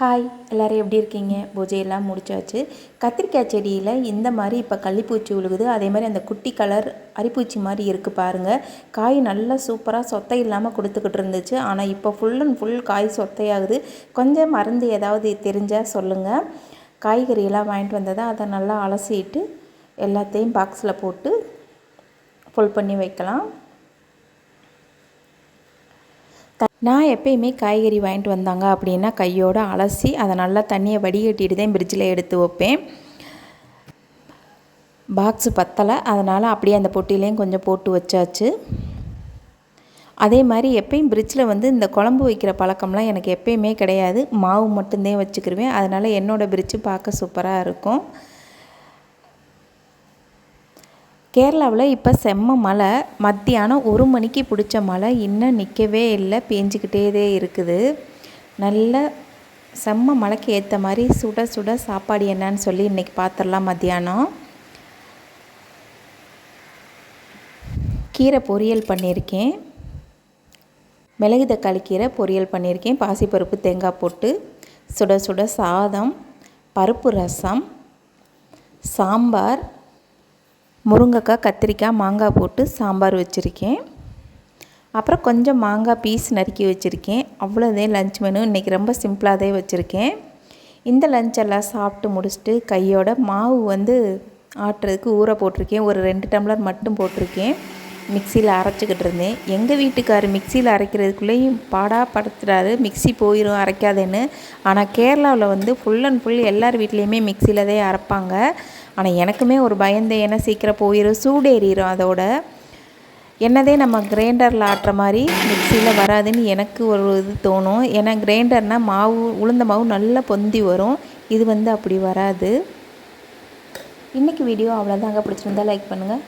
Hi எல்லோரும் எப்படி இருக்கீங்க? பூஜையெல்லாம் முடிச்சாச்சு. கத்திரிக்காய் செடியில் இந்த மாதிரி இப்போ கள்ளிப்பூச்சி விழுகுது அதே மாதிரி அந்த குட்டி கலர் அரிப்பூச்சி மாதிரி இருக்குது பாருங்கள் காய் நல்லா சூப்பராக சொத்தை இல்லாமல் கொடுத்துக்கிட்டு இருந்துச்சு. ஆனால் இப்போ ஃபுல் அண்ட் ஃபுல் காய் சொத்தையாகுது. கொஞ்சம் மருந்து ஏதாவது தெரிஞ்சால் சொல்லுங்கள் காய்கறியெல்லாம் வாங்கிட்டு வந்ததை அதை நல்லா அலசிட்டு எல்லாத்தையும் பாக்ஸில் போட்டு ஃபுல் பண்ணி வைக்கலாம். நான் எப்பயுமே காய்கறி வாங்கிட்டு வந்தாங்க அப்படின்னா கையோடு அலசி அதை நல்லா தண்ணியை வடிகட்டிட்டு தான் ஃப்ரிட்ஜில் எடுத்து வைப்பேன். பாக்ஸு பத்தலை. அதனால் அப்படியே அந்த பொட்டிலையும் கொஞ்சம் போட்டு வச்சாச்சு. அதே மாதிரி எப்பயும் ஃப்ரிட்ஜில் வந்து இந்த குழம்பு வைக்கிற பழக்கம்லாம் எனக்கு எப்பயுமே கிடையாது. மாவு மட்டும்தான் வச்சுக்கிருவேன். அதனால் என்னோடய பிரிட்ஜு பார்க்க சூப்பராக இருக்கும். கேரளாவில் இப்போ செம்ம மழை. மத்தியானம் ஒரு மணிக்கு பிடிச்ச மழை. இன்னும் நிற்கவே இல்லை. பேஞ்சிக்கிட்டே இருக்குது. நல்ல செம்ம மழைக்கு ஏற்ற மாதிரி சுட சுட சாப்பாடு என்னன்னு சொல்லி இன்றைக்கி பார்த்துடலாம் மத்தியானம். கீரை பொரியல் பண்ணியிருக்கேன். மிளகு தக்காளி கீரை பொரியல் பண்ணியிருக்கேன். பாசிப்பருப்பு தேங்காய் போட்டு சுட சுட சாதம் பருப்பு ரசம் சாம்பார் முருங்கைக்காய் கத்திரிக்காய் மாங்காய் போட்டு சாம்பார் வச்சுருக்கேன். அப்புறம் கொஞ்சம் மாங்காய் பீஸ் நறுக்கி வச்சுருக்கேன். அவ்வளோதான் லஞ்ச் மெனு இன்றைக்கி ரொம்ப சிம்பிளாகவே வச்சுருக்கேன். இந்த லஞ்செல்லாம் சாப்பிட்டு முடிச்சுட்டு கையோட மாவு வந்து ஆட்டுறதுக்கு ஊற போட்டிருக்கேன். ஒரு ரெண்டு டம்ளர் மட்டும் போட்டிருக்கேன். மிக்சியில் அரைச்சிக்கிட்டு இருந்தேன். எங்கள் வீட்டுக்கார் மிக்சியில் அரைக்கிறதுக்குள்ளேயும் பாடாக படுத்துறாரு. மிக்சி போயிடும் அரைக்காதேன்னு. ஆனால் கேரளாவில் வந்து ஃபுல் அண்ட் ஃபுல் எல்லார் வீட்லேயுமே மிக்சியில் தான் அரைப்பாங்க. ஆனால் எனக்குமே ஒரு பயந்து ஏன்னா சீக்கிரம் போயிடும் சூடேறிடும் அதோட. என்னதே நம்ம கிரைண்டரில் ஆட்டுற மாதிரி மிக்சியில் வராதுன்னு எனக்கு ஒரு இது தோணும். ஏன்னா கிரைண்டர்னால் மாவு உளுந்த மாவு நல்லா பொந்தி வரும். இது வந்து அப்படி வராது. இன்றைக்கி வீடியோ அவ்வளோதாங்க பிடிச்சிருந்தா லைக் பண்ணுங்கள்